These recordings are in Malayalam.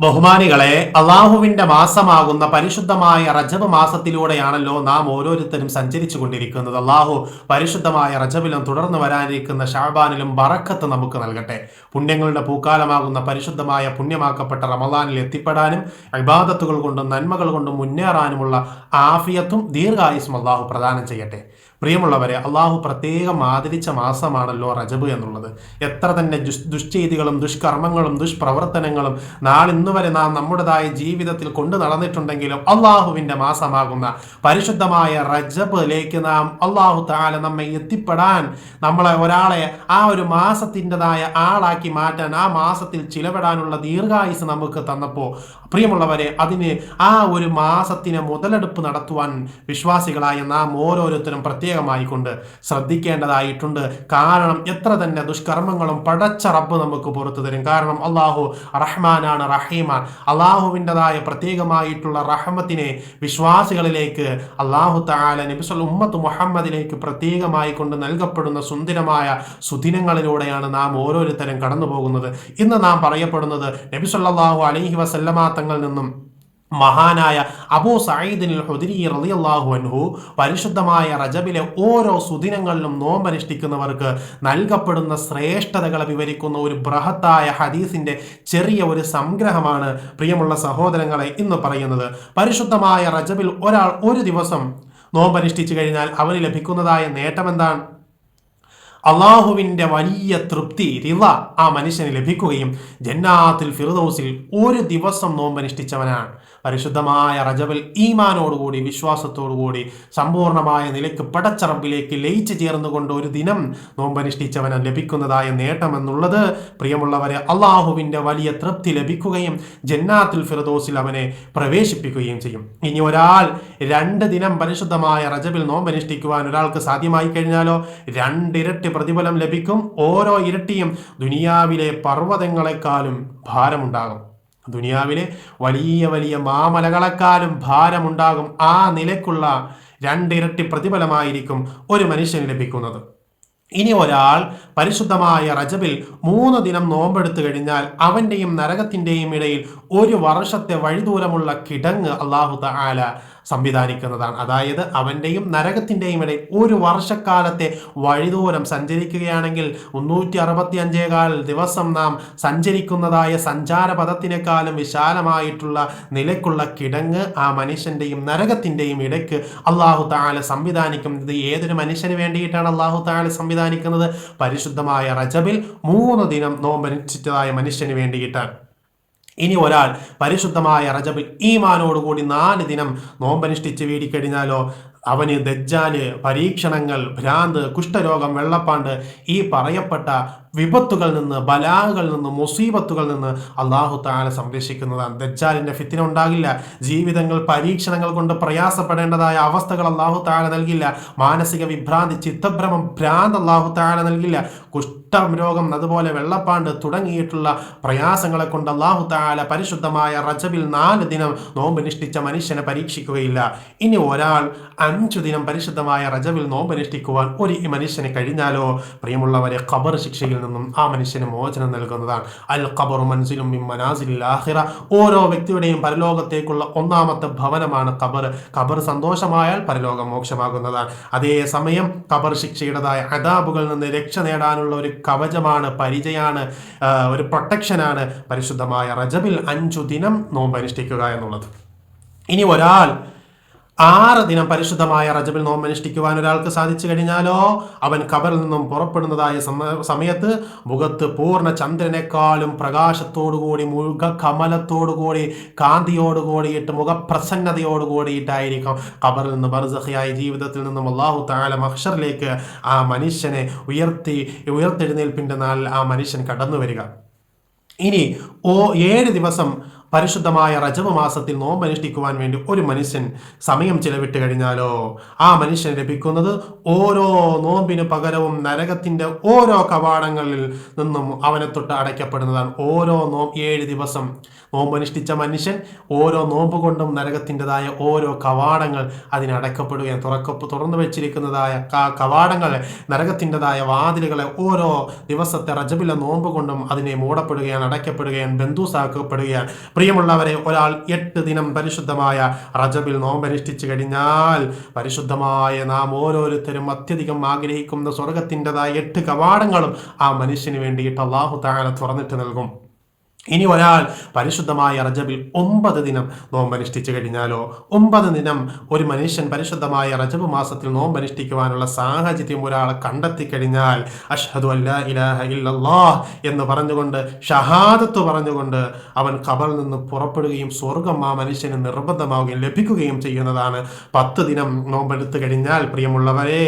ബഹുമാനികളെ അള്ളാഹുവിന്റെ മാസമാകുന്ന പരിശുദ്ധമായ റജബ് മാസത്തിലൂടെയാണല്ലോ നാം ഓരോരുത്തരും സഞ്ചരിച്ചു കൊണ്ടിരിക്കുന്നത് അള്ളാഹു പരിശുദ്ധമായ റജബിലും തുടർന്ന് വരാനിരിക്കുന്ന ഷാബാനിലും ബറക്കത്ത് നമുക്ക് നൽകട്ടെ. പുണ്യങ്ങളുടെ പൂക്കാലമാകുന്ന പരിശുദ്ധമായ പുണ്യമാക്കപ്പെട്ട റമദാനിൽ എത്തിപ്പെടാനും അഭിബാധത്തുകൾ കൊണ്ടും നന്മകൾ കൊണ്ടും മുന്നേറാനുമുള്ള ആഫിയത്തും ദീർഘായുസും അള്ളാഹു പ്രദാനം ചെയ്യട്ടെ. പ്രിയമുള്ളവരെ അള്ളാഹു പ്രത്യേകം ആദരിച്ച മാസമാണല്ലോ റജബ് എന്നുള്ളത്. എത്ര തന്നെ ദുഷ് ദുഷ്ചെയ്തികളും ദുഷ്കർമ്മങ്ങളും ദുഷ്പ്രവർത്തനങ്ങളും നാളിന്ന് വരെ നാം നമ്മുടേതായ ജീവിതത്തിൽ കൊണ്ടു നടന്നിട്ടുണ്ടെങ്കിലും അള്ളാഹുവിന്റെ മാസമാകുന്ന പരിശുദ്ധമായ റജബിലേക്ക് നാം അള്ളാഹു താല നമ്മെ എത്തിപ്പെടാൻ നമ്മളെ ഒരാളെ ആ ഒരു മാസത്തിന്റെതായ ആളാക്കി മാറ്റാൻ ആ മാസത്തിൽ ചിലവിടാനുള്ള ദീർഘായുസ് നമുക്ക് തന്നപ്പോൾ പ്രിയമുള്ളവരെ അതിന് ആ ഒരു മാസത്തിന് മുതലെടുപ്പ് നടത്തുവാൻ വിശ്വാസികളായ നാം ഓരോരുത്തരും പ്രത്യേകമായി കൊണ്ട് ശ്രദ്ധിക്കേണ്ടതായിട്ടുണ്ട്. കാരണം എത്ര തന്നെ ദുഷ്കർമ്മങ്ങളും പടച്ച റബ്ബ് നമുക്ക് പുറത്തു തരും. കാരണം അള്ളാഹു റഹ്മാനാണ് റഹീമാൻ. അള്ളാഹുവിന്റെതായ പ്രത്യേകമായിട്ടുള്ള റഹ്മത്തിനെ വിശ്വാസികളിലേക്ക് അള്ളാഹു താല നബിസ് ഉമ്മത്ത് മുഹമ്മദിലേക്ക് പ്രത്യേകമായി കൊണ്ട് നൽകപ്പെടുന്ന സുന്ദരമായ സുദിനങ്ങളിലൂടെയാണ് നാം ഓരോരുത്തരും കടന്നു പോകുന്നത് ഇന്ന് നാം പറയപ്പെടുന്നത് നബിസ്വല്ലാഹു അലൈഹി വസല്ലമാ തങ്ങളിൽ നിന്നും മഹാനായ അബൂ സയ്യിദിൻ ഹുദരി റളിയല്ലാഹു അൻഹു പരിശുദ്ധമായ റജബിലെ ഓരോ സുദിനങ്ങളിലും നോമ്പനുഷ്ഠിക്കുന്നവർക്ക് നൽകപ്പെടുന്ന ശ്രേഷ്ഠതകളെ വിവരിക്കുന്ന ഒരു ബൃഹത്തായ ഹദീസിന്റെ ചെറിയ ഒരു സംഗ്രഹമാണ് പ്രിയമുള്ള സഹോദരങ്ങളെ ഇന്ന് പറയുന്നത്. പരിശുദ്ധമായ റജബിൽ ഒരാൾ ഒരു ദിവസം നോമ്പനുഷ്ഠിച്ചു കഴിഞ്ഞാൽ അവന് ലഭിക്കുന്നതായ നേട്ടം എന്താണ് അള്ളാഹുവിന്റെ വലിയ തൃപ്തി റിവ ആ മനുഷ്യന് ലഭിക്കുകയും ജന്നാത്തിൽ ഫിറുദൌസിൽ ഒരു ദിവസം നോമ്പനുഷ്ഠിച്ചവനാണ്. പരിശുദ്ധമായ റജബൽ ഈമാനോടുകൂടി വിശ്വാസത്തോടുകൂടി സമ്പൂർണമായ നിലയ്ക്ക് പടച്ചറമ്പിലേക്ക് ലയിച്ചു ചേർന്നുകൊണ്ട് ഒരു ദിനം നോമ്പനുഷ്ഠിച്ചവന് ലഭിക്കുന്നതായ നേട്ടമെന്നുള്ളത് പ്രിയമുള്ളവരെ അള്ളാഹുവിന്റെ വലിയ തൃപ്തി ലഭിക്കുകയും ജന്നാത്തിൽ ഫിറദോസിൽ അവനെ പ്രവേശിപ്പിക്കുകയും ചെയ്യും. ഇനി ഒരാൾ രണ്ട് ദിനം പരിശുദ്ധമായ റജബിൽ നോമ്പനുഷ്ഠിക്കുവാൻ ഒരാൾക്ക് സാധ്യമായി കഴിഞ്ഞാലോ? രണ്ടിരട്ടി പ്രതിഫലം ലഭിക്കും. ഓരോ ഇരട്ടിയും ദുനിയാവിലെ പർവതങ്ങളെക്കാളും ഭാരമുണ്ടാകും. ദുനിയാവിലെ വലിയ വലിയ മാമലകളെക്കാളും ഭാരമുണ്ടാകും. ആ നിലക്കുള്ള രണ്ടിരട്ടി പ്രതിഫലമായിരിക്കും ഒരു മനുഷ്യന് ലഭിക്കുന്നത്. ഇനി ഒരാൾ പരിശുദ്ധമായ റജബിൽ മൂന്ന് ദിനം നോമ്പെടുത്തു കഴിഞ്ഞാൽ അവന്റെയും നരകത്തിന്റെയും ഇടയിൽ ഒരു വർഷത്തെ വഴിദൂരമുള്ള കിടങ്ങ് അള്ളാഹു താല സംവിധാനിക്കുന്നതാണ്. അതായത് അവന്റെയും നരകത്തിന്റെയും ഇടയിൽ ഒരു വർഷക്കാലത്തെ വഴിദൂരം സഞ്ചരിക്കുകയാണെങ്കിൽ മുന്നൂറ്റി അറുപത്തി അഞ്ചേകാൽ ദിവസം നാം സഞ്ചരിക്കുന്നതായ സഞ്ചാരപഥത്തിനേക്കാളും വിശാലമായിട്ടുള്ള നിലക്കുള്ള കിടങ്ങ് ആ മനുഷ്യന്റെയും നരകത്തിന്റെയും ഇടയ്ക്ക് അള്ളാഹു താല സംവിധാനിക്കുന്നത്. ഏതൊരു മനുഷ്യന് വേണ്ടിയിട്ടാണ് അള്ളാഹു താല സംവിധാനിക്കുന്നത്? പരിശുദ്ധമായ റജബിൽ മൂന്ന് ദിനം നോമ്പനുഷ്ഠിച്ചതായ മനുഷ്യന് വേണ്ടിയിട്ടാണ്. ഇനി ഒരാൾ പരിശുദ്ധമായ റജബിൽ ഈമാനോടുകൂടി നാല് ദിനം നോമ്പനുഷ്ഠിച്ച് വീടിക്കഴിഞ്ഞാലോ അവന് ദജ്ജാൽ പരീക്ഷണങ്ങൾ ഭ്രാന്ത് കുഷ്ഠരോഗം വെള്ളപ്പാണ്ട് ഈ പറയപ്പെട്ട വിപത്തുകളിൽ നിന്ന് ബലാഹുകളിൽ നിന്ന് മുസീബത്തുകൾ നിന്ന് അള്ളാഹു താല സംരക്ഷിക്കുന്നതാണ്. ദജ്ജാലിന്റെ ഫിത്തിന ഉണ്ടാകില്ല. ജീവിതങ്ങൾ പരീക്ഷണങ്ങൾ കൊണ്ട് പ്രയാസപ്പെടേണ്ടതായ അവസ്ഥകൾ അള്ളാഹു താല നൽകില്ല. മാനസിക വിഭ്രാന്തി ചിത്തഭ്രമം ഭ്രാന്ത് അള്ളാഹു താല നൽകില്ല. കുഷ്ഠം രോഗം അതുപോലെ വെള്ളപ്പാണ്ട് തുടങ്ങിയിട്ടുള്ള പ്രയാസങ്ങളെ കൊണ്ട് അള്ളാഹു താല പരിശുദ്ധമായ റജബിൽ നാല് ദിനം നോമ്പ് നിഷ്ഠിച്ച മനുഷ്യനെ പരീക്ഷിക്കുകയില്ല. ഇനി ഒരാൾ അഞ്ചു ദിനം പരിശുദ്ധമായ റജവിൽ നോമ്പനുഷ്ഠിക്കുവാൻ ഒരു മനുഷ്യന് കഴിഞ്ഞാലോ? പ്രിയമുള്ളവരെ ഖബർ ശിക്ഷയിൽ നിന്നും ആ മനുഷ്യന് മോചനം നൽകുന്നതാണ്. അൽ ഖബർ മനാസിലിൽ ആഖിറ. ഓരോ വ്യക്തിയുടെയും പരലോകത്തേക്കുള്ള ഒന്നാമത്തെ ഭവനമാണ് ഖബർ. ഖബർ സന്തോഷമായാൽ പരലോകം മോക്ഷമാകുന്നതാണ്. അതേസമയം ഖബർ ശിക്ഷയുടേതായ അതാബുകളിൽ നിന്ന് രക്ഷ നേടാനുള്ള ഒരു കവചമാണ് പരിചയാണ് ഒരു പ്രൊട്ടക്ഷനാണ് പരിശുദ്ധമായ റജബിൽ അഞ്ചു ദിനം നോമ്പ് അനുഷ്ഠിക്കുക എന്നുള്ളത്. ഇനി ഒരാൾ ആറ് ദിനം പരിശുദ്ധമായ റജബിൽ നോമ്പ് നോമ്പനുഷ്ഠിക്കുവാൻ ഒരാൾക്ക് സാധിച്ചു കഴിഞ്ഞാലോ? അവൻ കബറിൽ നിന്നും പുറപ്പെടുന്നതായ സമയത്ത് മുഖത്ത് പൂർണ ചന്ദ്രനേക്കാളും പ്രകാശത്തോടുകൂടി മുഖ കമലത്തോടുകൂടി കാന്തിയോടുകൂടിയിട്ട് മുഖപ്രസന്നതയോടുകൂടിയിട്ടായിരിക്കും. കബറിൽ നിന്ന് ബർസഖിയായ ജീവിതത്തിൽ നിന്നും അള്ളാഹു താല മഹ്ഷറിലേക്ക് ആ മനുഷ്യനെ ഉയർത്തി ഉയർത്തെഴുന്നേൽപ്പിന്റെ നാളിൽ ആ മനുഷ്യൻ കടന്നു വരിക ഇനി ഓ ഏഴ് ദിവസം പരിശുദ്ധമായ റജബ് മാസത്തിൽ നോമ്പനുഷ്ഠിക്കുവാൻ വേണ്ടി ഒരു മനുഷ്യൻ സമയം ചിലവിട്ട് കഴിഞ്ഞാലോ? ആ മനുഷ്യൻ ലഭിക്കുന്നത് ഓരോ നോമ്പിന് പകരവും നരകത്തിന്റെ ഓരോ കവാടങ്ങളിൽ നിന്നും അവനെ തൊട്ട് അടയ്ക്കപ്പെടുന്നതാണ്. ഓരോ നോമ്പ് ഏഴ് ദിവസം നോമ്പനുഷ്ഠിച്ച മനുഷ്യൻ ഓരോ നോമ്പ് കൊണ്ടും നരകത്തിന്റെതായ ഓരോ കവാടങ്ങൾ അതിനടക്കപ്പെടുകയും തുറക്കപ്പ് തുറന്നു വെച്ചിരിക്കുന്നതായ കവാടങ്ങൾ നരകത്തിന്റെതായ വാതിലുകളെ ഓരോ ദിവസത്തെ റജബിലെ നോമ്പ് കൊണ്ടും അതിനെ മൂടപ്പെടുകയാണ് അടയ്ക്കപ്പെടുകയാണ് ബന്ധുസാക്കപ്പെടുകയാണ്. പ്രിയമുള്ളവരെ ഒരാൾ എട്ട് ദിനം പരിശുദ്ധമായ റജബിൽ നോമ്പനുഷ്ഠിച്ചു കഴിഞ്ഞാൽ പരിശുദ്ധമായ നാം ഓരോരുത്തരും അത്യധികം ആഗ്രഹിക്കുന്ന സ്വർഗത്തിന്റെതായ എട്ട് കവാടങ്ങളും ആ മനുഷ്യന് വേണ്ടിയിട്ട് അള്ളാഹു താഴെ തുറന്നിട്ട് നൽകും. ഇനി ഒരാൾ പരിശുദ്ധമായ റജബിൽ ഒമ്പത് ദിനം നോമ്പനുഷ്ഠിച്ചു കഴിഞ്ഞാലോ? ഒമ്പത് ദിനം ഒരു മനുഷ്യൻ പരിശുദ്ധമായ റജബ് മാസത്തിൽ നോമ്പനുഷ്ഠിക്കുവാനുള്ള സാഹചര്യം ഒരാളെ കണ്ടെത്തി കഴിഞ്ഞാൽ അഷ്ഹദു അല്ലാ ഇലാഹ ഇല്ലല്ലാഹ് എന്ന് പറഞ്ഞുകൊണ്ട് ഷഹാദത്ത് പറഞ്ഞുകൊണ്ട് അവൻ കബറിൽ നിന്ന് പുറപ്പെടുകയും സ്വർഗം ആ മനുഷ്യന് നിർബന്ധമാവുകയും ലഭിക്കുകയും ചെയ്യുന്നതാണ്. പത്ത് ദിനം നോമ്പെടുത്തു കഴിഞ്ഞാൽ പ്രിയമുള്ളവരെ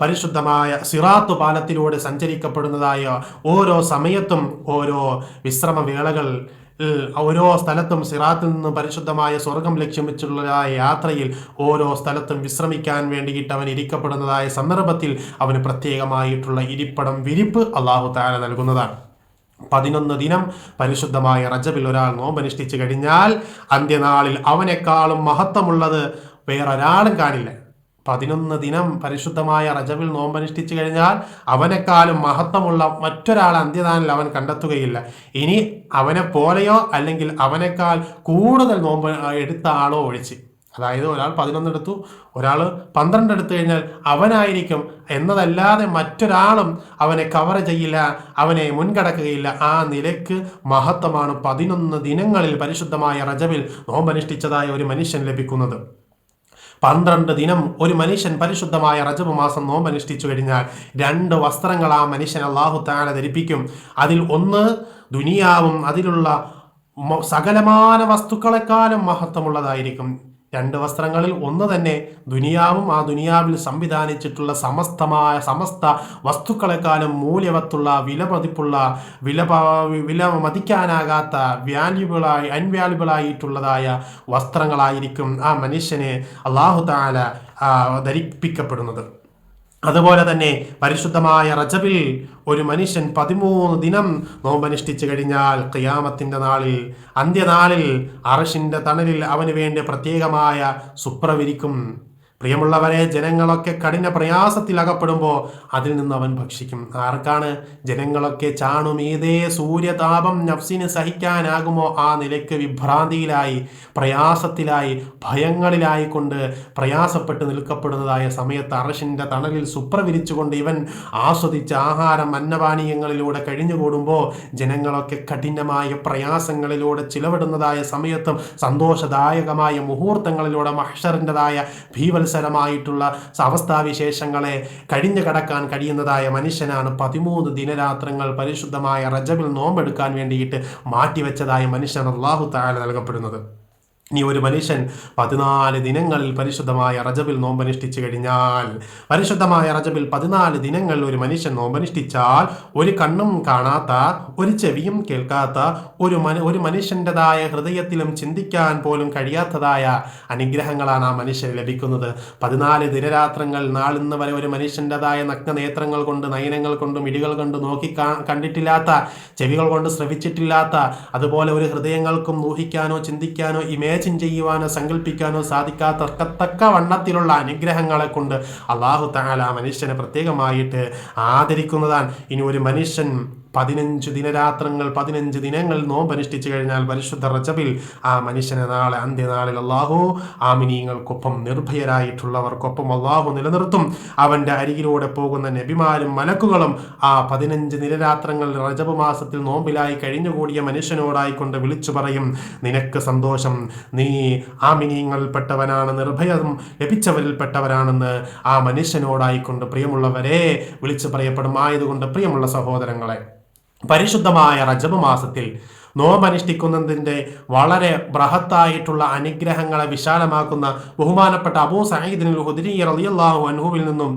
പരിശുദ്ധമായ സിറാത്ത് പാലത്തിലൂടെ സഞ്ചരിക്കപ്പെടുന്നതായ ഓരോ സമയത്തും ഓരോ വിശ്രമവേളകൾ ഓരോ സ്ഥലത്തും സിറാത്തിൽ നിന്ന് പരിശുദ്ധമായ സ്വർഗം ലക്ഷ്യം വെച്ചുള്ള യാത്രയിൽ ഓരോ സ്ഥലത്തും വിശ്രമിക്കാൻ വേണ്ടിയിട്ട് അവൻ ഇരിക്കപ്പെടുന്നതായ സന്ദർഭത്തിൽ അവന് പ്രത്യേകമായിട്ടുള്ള ഇരിപ്പടം വിരിപ്പ് അള്ളാഹു താര നൽകുന്നതാണ്. പതിനൊന്ന് ദിനം പരിശുദ്ധമായ റജബിൽ ഒരാൾ നോമ്പനുഷ്ഠിച്ചു കഴിഞ്ഞാൽ അന്ത്യനാളിൽ അവനേക്കാളും മഹത്വമുള്ളത് വേറൊരാളും കാണില്ല. പതിനൊന്ന് ദിനം പരിശുദ്ധമായ റജബിൽ നോമ്പനുഷ്ഠിച്ചു കഴിഞ്ഞാൽ അവനെക്കാളും മഹത്വമുള്ള മറ്റൊരാൾ അന്ത്യദാനിൽ അവൻ കണ്ടെത്തുകയില്ല. ഇനി അവനെ പോലെയോ അല്ലെങ്കിൽ അവനേക്കാൾ കൂടുതൽ നോമ്പ് എടുത്ത ആളോ ഒഴിച്ച്. അതായത് ഒരാൾ പതിനൊന്ന് എടുത്തു ഒരാൾ പന്ത്രണ്ട് എടുത്തു കഴിഞ്ഞാൽ അവനായിരിക്കും എന്നതല്ലാതെ മറ്റൊരാളും അവനെ കവർ ചെയ്യില്ല അവനെ മുൻകടക്കുകയില്ല. ആ നിലയ്ക്ക് മഹത്വമാണ് പതിനൊന്ന് ദിനങ്ങളിൽ പരിശുദ്ധമായ റജവിൽ നോമ്പനുഷ്ഠിച്ചതായ ഒരു മനുഷ്യൻ ലഭിക്കുന്നത്. പന്ത്രണ്ട് ദിനം ഒരു മനുഷ്യൻ പരിശുദ്ധമായ റജബ് മാസം നോമ്പനുഷ്ഠിച്ചു കഴിഞ്ഞാൽ രണ്ട് വസ്ത്രങ്ങൾ ആ മനുഷ്യൻ അള്ളാഹു താല ധരിപ്പിക്കും. അതിൽ ഒന്ന് ദുനിയാവും അതിലുള്ള സകലമാന വസ്തുക്കളെക്കാളും മഹത്വമുള്ളതായിരിക്കും. രണ്ട് വസ്ത്രങ്ങളിൽ ഒന്ന് തന്നെ ദുനിയാവും ആ ദുനിയാവിൽ സംവിധാനിച്ചിട്ടുള്ള സമസ്തമായ സമസ്ത വസ്തുക്കളെക്കാളും മൂല്യവത്തുള്ള വില മതിപ്പുള്ള വില വില മതിക്കാനാകാത്ത വാല്യുബിളായി അൺവാല്യുബിളായിട്ടുള്ളതായ വസ്ത്രങ്ങളായിരിക്കും ആ മനുഷ്യനെ അള്ളാഹു താല ധരിപ്പിക്കപ്പെടുന്നത്. അതുപോലെ തന്നെ പരിശുദ്ധമായ റജബിൽ ഒരു മനുഷ്യൻ പതിമൂന്ന് ദിനം നോമ്പനുഷ്ഠിച്ചു കഴിഞ്ഞാൽ ഖിയാമത്തിന്റെ നാളിൽ അന്ത്യനാളിൽ അറഷിന്റെ തണലിൽ അവന് വേണ്ടി പ്രത്യേകമായ സുപ്രവിരിക്കും പ്രിയമുള്ളവരെ ജനങ്ങളൊക്കെ കഠിന പ്രയാസത്തിൽ അകപ്പെടുമ്പോൾ അതിൽ നിന്ന് അവൻ ഭക്ഷിക്കും. ആർക്കാണ് ജനങ്ങളൊക്കെ ചാണും ഏതേ സൂര്യതാപം നഫ്സിന് സഹിക്കാനാകുമോ ആ നിലയ്ക്ക് വിഭ്രാന്തിയിലായി പ്രയാസത്തിലായി ഭയങ്ങളിലായി കൊണ്ട് പ്രയാസപ്പെട്ട് നിൽക്കപ്പെടുന്നതായ സമയത്ത് അറഷിന്റെ തണലിൽ സുപ്രവിരിച്ചുകൊണ്ട് ഇവൻ ആസ്വദിച്ച ആഹാരം അന്നപാനീയങ്ങളിലൂടെ കഴിഞ്ഞുകൂടുമ്പോൾ ജനങ്ങളൊക്കെ കഠിനമായ പ്രയാസങ്ങളിലൂടെ ചിലവിടുന്നതായ സമയത്തും സന്തോഷദായകമായ മുഹൂർത്തങ്ങളിലൂടെ മഹ്ഷറിന്റെതായ ഭീവൽ മത്സരമായിട്ടുള്ള അവസ്ഥാവിശേഷങ്ങളെ കഴിഞ്ഞു കടക്കാൻ കഴിയുന്നതായ മനുഷ്യനാണ് പതിമൂന്ന് ദിനരാത്രങ്ങൾ പരിശുദ്ധമായ റജബിൽ നോമ്പെടുക്കാൻ വേണ്ടിയിട്ട് മാറ്റിവെച്ചതായ മനുഷ്യൻ അള്ളാഹു താല നൽകപ്പെടുന്നത്. ഇനി ഒരു മനുഷ്യൻ പതിനാല് ദിനങ്ങളിൽ പരിശുദ്ധമായ റജബിൽ നോമ്പനുഷ്ഠിച്ചു കഴിഞ്ഞാൽ പരിശുദ്ധമായ റജബിൽ പതിനാല് ദിനങ്ങളിൽ ഒരു മനുഷ്യൻ നോമ്പനുഷ്ഠിച്ചാൽ ഒരു കണ്ണും കാണാത്ത ഒരു ചെവിയും കേൾക്കാത്ത ഒരു ഒരു മനുഷ്യന്റെതായ ഹൃദയത്തിലും ചിന്തിക്കാൻ പോലും കഴിയാത്തതായ അനുഗ്രഹങ്ങളാണ് ആ മനുഷ്യന് ലഭിക്കുന്നത്. പതിനാല് ദിനരാത്രങ്ങൾ നാളിന്ന് വരെ ഒരു മനുഷ്യന്റെതായ നഗ്നനേത്രങ്ങൾ കൊണ്ട് നയനങ്ങൾ കൊണ്ടും ഇടികൾ കൊണ്ട് നോക്കി കണ്ടിട്ടില്ലാത്ത ചെവികൾ കൊണ്ട് ശ്രവിച്ചിട്ടില്ലാത്ത അതുപോലെ ഒരു ഹൃദയങ്ങൾക്കും ഊഹിക്കാനോ ചിന്തിക്കാനോ ഇമേജ് ഇമാജിൻ ചെയ്യുവാനോ സങ്കല്പിക്കാനോ സാധിക്കാത്ത തക്ക വണ്ണത്തിലുള്ള അനുഗ്രഹങ്ങളെ കൊണ്ട് അള്ളാഹു താല മനുഷ്യനെ പ്രത്യേകമായിട്ട് ആദരിക്കുന്നതാണ്. ഇനി ഒരു മനുഷ്യൻ പതിനഞ്ച് ദിനരാത്രങ്ങൾ പതിനഞ്ച് ദിനങ്ങൾ നോമ്പനുഷ്ഠിച്ചു കഴിഞ്ഞാൽ പരിശുദ്ധ റജബിൽ ആ മനുഷ്യനെ നാളെ അന്ത്യനാളിൽ അള്ളാഹു ആമിനീങ്ങൾക്കൊപ്പം നിർഭയരായിട്ടുള്ളവർക്കൊപ്പം അള്ളാഹു നിലനിർത്തും. അവന്റെ അരികിലൂടെ പോകുന്ന നബിമാരും മലക്കുകളും ആ പതിനഞ്ച് ദിനരാത്രങ്ങൾ റജബ് മാസത്തിൽ നോമ്പിലായി കഴിഞ്ഞുകൂടിയ മനുഷ്യനോടായിക്കൊണ്ട് വിളിച്ചു പറയും നിനക്ക് സന്തോഷം. നീ ആമിനീങ്ങളിൽപ്പെട്ടവനാണ് നിർഭയം ലഭിച്ചവരിൽപ്പെട്ടവരാണെന്ന് ആ മനുഷ്യനോടായിക്കൊണ്ട് പ്രിയമുള്ളവരെ വിളിച്ചു പറയപ്പെടും ആയതുകൊണ്ട് പ്രിയമുള്ള സഹോദരങ്ങളെ പരിശുദ്ധമായ റജബ് മാസത്തിൽ നോമനുഷ്ഠിക്കുന്നതിന്റെ വളരെ ബൃഹത്തായിട്ടുള്ള അനുഗ്രഹങ്ങളെ വിശാലമാക്കുന്ന ബഹുമാനപ്പെട്ട അബൂ സയ്യിദിൻ ഹുദരി റളിയല്ലാഹു അൻഹുവിൽ നിന്നും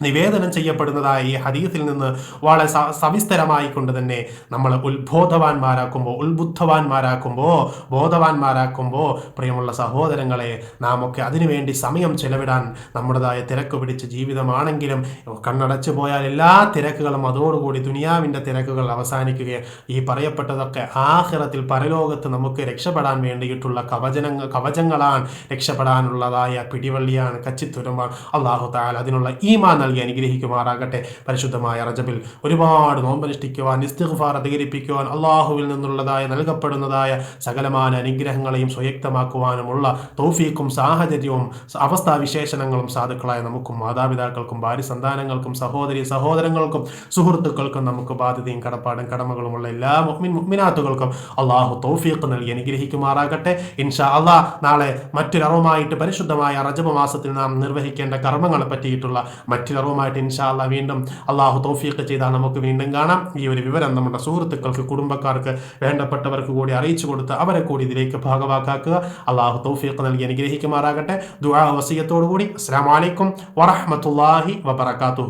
നിവേദനം ചെയ്യപ്പെടുന്നതായി ഹദീസിൽ നിന്ന് വളരെ സവിസ്തരമായി കൊണ്ട് തന്നെ നമ്മൾ ഉത്ബോധവാന്മാരാക്കുമ്പോൾ ഉത്ബുദ്ധവാന്മാരാക്കുമ്പോൾ ബോധവാന്മാരാക്കുമ്പോൾ പ്രിയമുള്ള സഹോദരങ്ങളെ നാം ഒക്കെ അതിനുവേണ്ടി സമയം ചെലവിടാൻ നമ്മുടേതായ തിരക്ക് പിടിച്ച ജീവിതമാണെങ്കിലും കണ്ണടച്ചു പോയാൽ എല്ലാ തിരക്കുകളും അതോടുകൂടി ദുനിയാവിന്റെ തിരക്കുകൾ അവസാനിക്കുകയും ഈ പറയപ്പെട്ടതൊക്കെ ആഹ്റത്തിൽ പരലോകത്ത് നമുക്ക് രക്ഷപ്പെടാൻ വേണ്ടിയിട്ടുള്ള കവചനങ്ങൾ കവചങ്ങളാണ് രക്ഷപ്പെടാനുള്ളതായ പിടിവള്ളിയാണ് കച്ചിത്തുരുമ്പാണ് അള്ളാഹു താൽ അതിനുള്ള ഈമാൻ നൽകി അനുഗ്രഹിക്കുമാറാകട്ടെ. പരിശുദ്ധമായ റജബിൽ ഒരുപാട് നോമ്പനുഷ്ഠിക്കുവാൻ ഇസ്തിഗ്ഫാർ അധികരിപ്പിക്കുവാൻ അള്ളാഹുവിൽ നിന്നുള്ളതായ നൽകപ്പെടുന്നതായ സകലമാന അനുഗ്രഹങ്ങളെയും സ്വയക്തമാക്കുവാനുമുള്ള തൗഫീക്കും സാഹചര്യവും അവസ്ഥാവിശേഷണങ്ങളും സാധുക്കളായ നമുക്കും മാതാപിതാക്കൾക്കും ഭാര്യ സന്താനങ്ങൾക്കും സഹോദരി സഹോദരങ്ങൾക്കും സുഹൃത്തുക്കൾക്കും നമുക്ക് ബാധ്യതയും കടപ്പാടും കടമകളുമുള്ള എല്ലാ മുഹ്മിൻ മുഹ്മിനാത്തുകൾക്കും അള്ളാഹു തൗഫീഖ് നൽകി അനുഗ്രഹിക്കുമാറാകട്ടെ. ഇൻഷാ അള്ളാഹ് നാളെ മറ്റൊരറവുമായിട്ട് പരിശുദ്ധമായ റജബ് മാസത്തിൽ നാം നിർവഹിക്കേണ്ട കർമ്മങ്ങളെ പറ്റിയിട്ടുള്ള മറ്റൊരറിവുമായിട്ട് ഇൻഷാ ഇൻഷാല്ല വീണ്ടും അള്ളാഹു തോഫീക്ക് ചെയ്താൽ നമുക്ക് വീണ്ടും കാണാം. ഈ ഒരു വിവരം നമ്മുടെ സുഹൃത്തുക്കൾക്ക് കുടുംബക്കാർക്ക് വേണ്ടപ്പെട്ടവർക്ക് കൂടി അറിയിച്ചു കൊടുത്ത് അവരെ കൂടി ഇതിലേക്ക് ഭാഗവാക്കാക്കുക. അള്ളാഹു തോഫീക്ക് നൽകി അനുഗ്രഹിക്കുമാറാകട്ടെ. ദുആ വസിയത്തോടു കൂടി അസ്സലാമു അലൈക്കും വറഹ്മത്തുള്ളാഹി വബറകാതുഹു.